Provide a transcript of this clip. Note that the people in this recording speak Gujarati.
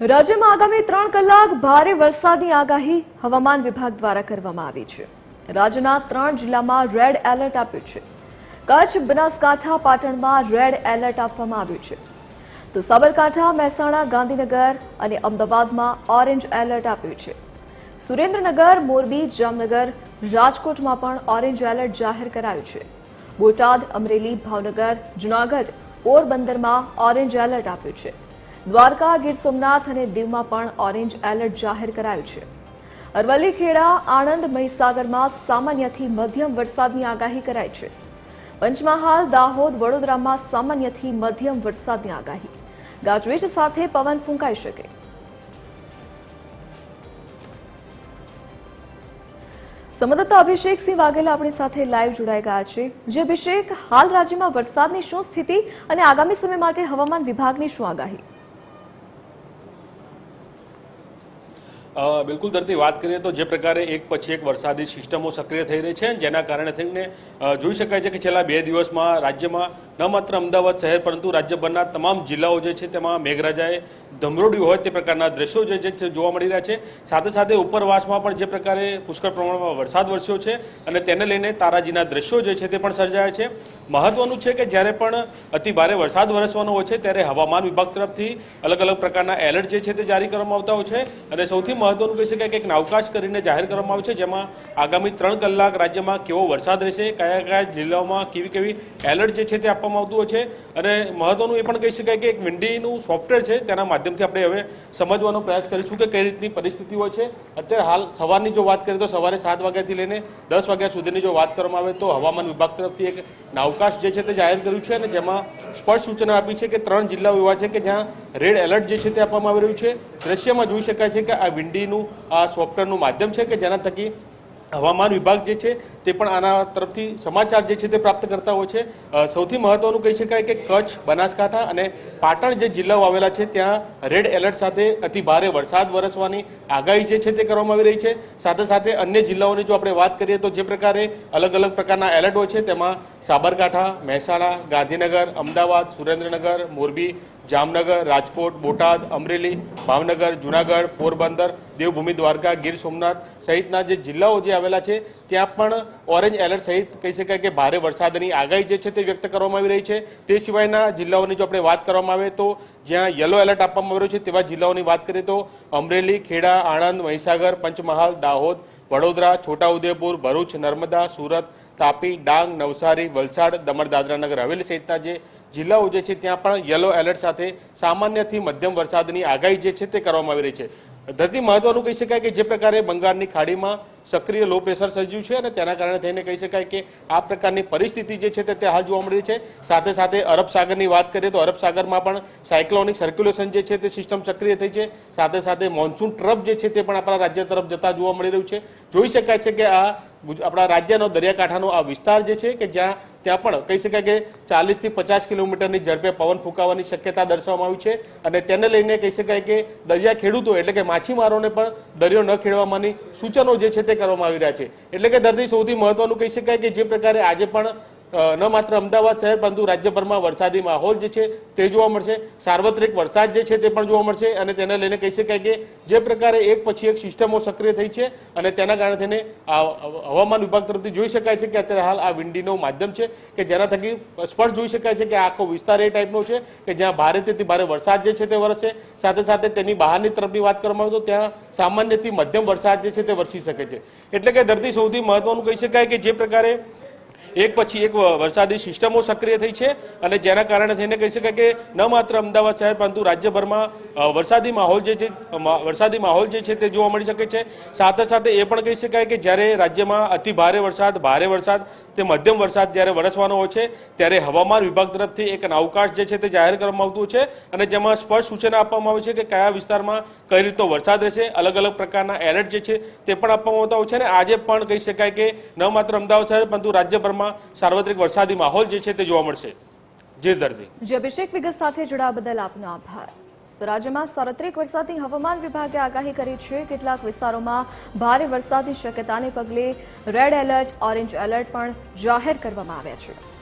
રાજ્યમાં આગામી ત્રણ કલાક ભારે વરસાદની આગાહી હવામાન વિભાગ દ્વારા કરવામાં આવી છે. રાજ્યના ત્રણ જિલ્લામાં રેડ એલર્ટ આપ્યું છે. કચ્છ, બનાસકાંઠા, પાટણમાં રેડ એલર્ટ આપવામાં આવ્યું છે. તો સાબરકાંઠા, મહેસાણા, ગાંધીનગર અને અમદાવાદમાં ઓરેન્જ એલર્ટ આપ્યું છે. સુરેન્દ્રનગર, મોરબી, જામનગર, રાજકોટમાં પણ ઓરેન્જ એલર્ટ જાહેર કરાયું છે. બોટાદ, અમરેલી, ભાવનગર, જૂનાગઢ, પોરબંદરમાં ઓરેન્જ એલર્ટ આપ્યું છે. દ્વારકા ગીર સોમનાથ અને દીવમાં પણ ઓરેન્જ એલર્ટ જાહેર કરાયું છે. અરવલ્લી ખેડા આણંદ, મહીસાગરમાં સામાન્યથી મધ્યમ વરસાદની આગાહી કરાઈ છે. પંચમહાલ, દાહોદ, વડોદરામાં સામાન્યથી મધ્યમ વરસાદની આગાહી. ગાજવીજ સાથે પવન ફૂંકાઈ શકે. સંવાદદાતા અભિષેકસિંહ વાઘેલા આપણી સાથે લાઈવ જોડાઈ ગયા છે. જે અભિષેક, હાલ રાજ્યમાં વરસાદની શું સ્થિતિ અને આગામી સમય માટે હવામાન વિભાગની શું આગાહી? બિલકુલ દર્દી, વાત કરીએ તો જે પ્રકારે એક પછી એક વરસાદી સિસ્ટમો સક્રિય થઈ રહી છે, જેના કારણે થઈને જોઈ શકાય છે કે છેલ્લા બે દિવસમાં રાજ્યમાં ન માત્ર અમદાવાદ શહેર, પરંતુ રાજ્યભરના તમામ જિલ્લાઓ જે છે, તેમાં મેઘરાજાએ ધમરોડ્યું હોય તે પ્રકારના દ્રશ્યો જે છે જોવા મળી રહ્યા છે. સાથે સાથે ઉપરવાસમાં પણ જે પ્રકારે પુષ્કળ પ્રમાણમાં વરસાદ વરસ્યો છે અને તેને લઈને તારાજીના દ્રશ્યો જે છે, તે પણ સર્જાયા છે. મહત્વનું છે કે જ્યારે પણ અતિ ભારે વરસાદ વરસવાનો હોય છે, ત્યારે હવામાન વિભાગ તરફથી અલગ અલગ પ્રકારના એલર્ટ જે છે, તે જારી કરવામાં આવતા હોય છે. અને સૌથી મહત્વનું કહી શકાય કે એક નાવકાશ કરીને જાહેર કરવામાં આવ્યું છે, જેમાં આગામી ત્રણ કલાક રાજ્યમાં કેવો વરસાદ રહેશે, કયા કયા જિલ્લાઓમાં કેવી કેવી એલર્ટ જે છે તે આપવામાં આવતું હોય છે, અને મહત્વનું એ પણ કહી શકાય કે એક વિન્ડીનું સોફ્ટવેર છે, તેના માધ્યમથી આપણે હવે સમજવાનો પ્રયાસ કરીશું કે કઈ રીતની પરિસ્થિતિ હોય છે. અત્યારે હાલ સવારની જો વાત કરીએ તો સવારે સાત વાગ્યાથી લઈને દસ વાગ્યા સુધીની જો વાત કરવામાં આવે તો હવામાન વિભાગ તરફથી એક નાવકાશ જે છે તે જાહેર કર્યું છે, અને જેમાં સ્પષ્ટ સૂચના આપી છે કે ત્રણ જિલ્લાઓ એવા છે કે જ્યાં રેડ એલર્ટ જે છે તે આપવામાં આવી રહ્યું છે. દ્રશ્યમાં જોઈ શકાય છે કે આ વિન્ડીનું આ સોફ્ટવેરનું માધ્યમ છે કે જેના થકી હવામાન વિભાગ જે છે તે પણ આના તરફથી સમાચાર જે છે તે પ્રાપ્ત કરતા હોય છે. સૌથી મહત્વનું કહી શકાય કે કચ્છ, બનાસકાંઠા અને પાટણ જે જિલ્લાઓ આવેલા છે ત્યાં રેડ એલર્ટ સાથે અતિ ભારે વરસાદ વરસવાની આગાહી જે છે તે કરવામાં આવી રહી છે. સાથે સાથે અન્ય જિલ્લાઓની જો આપણે વાત કરીએ તો જે પ્રકારે અલગ અલગ પ્રકારના એલર્ટ હોય છે તેમાં સાબરકાંઠા, મહેસાણા, ગાંધીનગર, અમદાવાદ, સુરેન્દ્રનગર, મોરબી જામનગર, રાજકોટ, બોટાદ, અમરેલી, ભાવનગર, જુનાગઢ, પોરબંદર, દેવભૂમિ, દ્વારકા, ગીર સોમનાથ સહિતના જે જિલ્લાઓ જે આવેલા છે, ત્યાં પણ ઓરેન્જ એલર્ટ સહિત કહી શકાય કે ભારે વરસાદની આગાહી જે છે તે વ્યક્ત કરવામાં આવી રહી છે. તે સિવાયના જિલ્લાઓની જો આપણે વાત કરવામાં આવે તો જ્યાં યલો એલર્ટ આપવામાં આવ્યો છે તેવા જિલ્લાઓની વાત કરીએ તો અમરેલી, ખેડા, આણંદ, મહીસાગર, પંચમહાલ, દાહોદ, વડોદરા, છોટાઉદેપુર, ભરૂચ, નર્મદા, સુરત, તાપી, ડાંગ, નવસારી, વલસાડ, દમણ, દાદરા નગર હવેલી સહિતના જે જિલ્લાઓ જે છે, ત્યાં પણ યલો એલર્ટ સાથે સામાન્યથી મધ્યમ વરસાદની આગાહી જે છે તે કરવામાં આવી રહી છે. ધરતી મહત્વનું કહી શકાય કે જે પ્રકારે બંગાળની ખાડીમાં સક્રિય લો પ્રેશર સર્જ્યું છે અને તેના કારણે થઈને કહી શકાય કે આ પ્રકારની પરિસ્થિતિ જે છે તે હાલ જોવા મળી છે. સાથે સાથે અરબ સાગરની વાત કરીએ તો અરબ સાગરમાં પણ સાયક્લોનિક સર્ક્યુલેશન જે છે તે સિસ્ટમ સક્રિય થઈ છે. સાથે સાથે મોન્સૂન ટ્રફ જે છે તે પણ આપણા રાજ્ય તરફ જતા જોવા મળી રહ્યું છે. જોઈ શકાય છે કે આ આપણા રાજ્યનો દરિયાકાંઠાનો આ વિસ્તાર જે છે કે જ્યાં, ત્યાં પણ કહી શકાય કે ચાલીસથી પચાસ કિલોમીટરની ઝડપે પવન ફૂંકાવાની શક્યતા દર્શાવવામાં આવી છે. અને તેને લઈને કહી શકાય કે દરિયા ખેડૂતો એટલે કે માછીમારોને પણ દરિયો ન ખેડવામાંની સૂચનો જે છે તે કરવામાં આવી રહ્યા છે. એટલે કે દર્દી સૌથી મહત્વનું કહી શકાય કે જે પ્રકારે આજે પણ ન માત્ર અમદાવાદ શહેર, પરંતુ રાજ્યભરમાં વરસાદી માહોલ જે છે તે જોવા મળશે. સાર્વત્રિક વરસાદ જે છે તે પણ જોવા મળશે અને તેને લઈને કહી શકાય કે જે પ્રકારે એક પછી એક સિસ્ટમો સક્રિય થઈ છે અને તેના કારણે આ હવામાન વિભાગ તરફથી જોઈ શકાય છે કે અત્યારે હાલ આ વિંડીનો માધ્યમ છે કે જેના થકી સ્પષ્ટ જોઈ શકાય છે કે આખો વિસ્તાર એ ટાઈપનો છે કે જ્યાં ભારેથી ભારે વરસાદ જે છે તે વરસશે સાથે સાથે તેની બહારની તરફની વાત કરવામાં આવે તો ત્યાં સામાન્યથી મધ્યમ વરસાદ જે છે તે વરસી શકે છે. એટલે કે ધરતી સૌથી મહત્વનું કહી શકાય કે જે પ્રકારે એક પછી એક વરસાદી સિસ્ટમો સક્રિય થઈ છે અને જેના કારણે થઈને કહી શકાય કે ન માત્ર અમદાવાદ શહેર, પરંતુ રાજ્યભરમાં વરસાદી માહોલ જે છે વરસાદી માહોલ જે છે તે જોવા મળી શકે છે. સાથે સાથે એ પણ કહી શકાય કે જ્યારે રાજ્યમાં અતિ ભારે વરસાદ ભારે વરસાદ તે મધ્યમ વરસાદ જ્યારે વરસવાનો હોય છે, ત્યારે હવામાન વિભાગ તરફથી એક અવકાશ જે છે તે જાહેર કરવામાં આવતું છે અને જેમાં સ્પષ્ટ સૂચના આપવામાં આવે છે કે કયા વિસ્તારમાં કઈ રીતનો વરસાદ રહેશે. અલગ અલગ પ્રકારના એલર્ટ જે છે તે પણ આપવામાં આવતા હોય છે અને આજે પણ કહી શકાય કે ન માત્ર અમદાવાદ શહેર, પરંતુ રાજ્યભરમાં સાર્વત્રિક વરસાદી માહોલ જે છે તે જોવા મળશે. જે દર્દી. જે, અભિષેક વિગત સાથે જોડાવા બદલ આપનો આભાર. તો રાજ્યમાં સાર્વત્રિક વરસાદની હવામાન વિભાગે આગાહી કરી છે. કેટલાક વિસ્તારોમાં ભારે વરસાદની શક્યતાને પગલે રેડ એલર્ટ ઓરેન્જ એલર્ટ પણ જાહેર કરવામાં આવ્યા છે.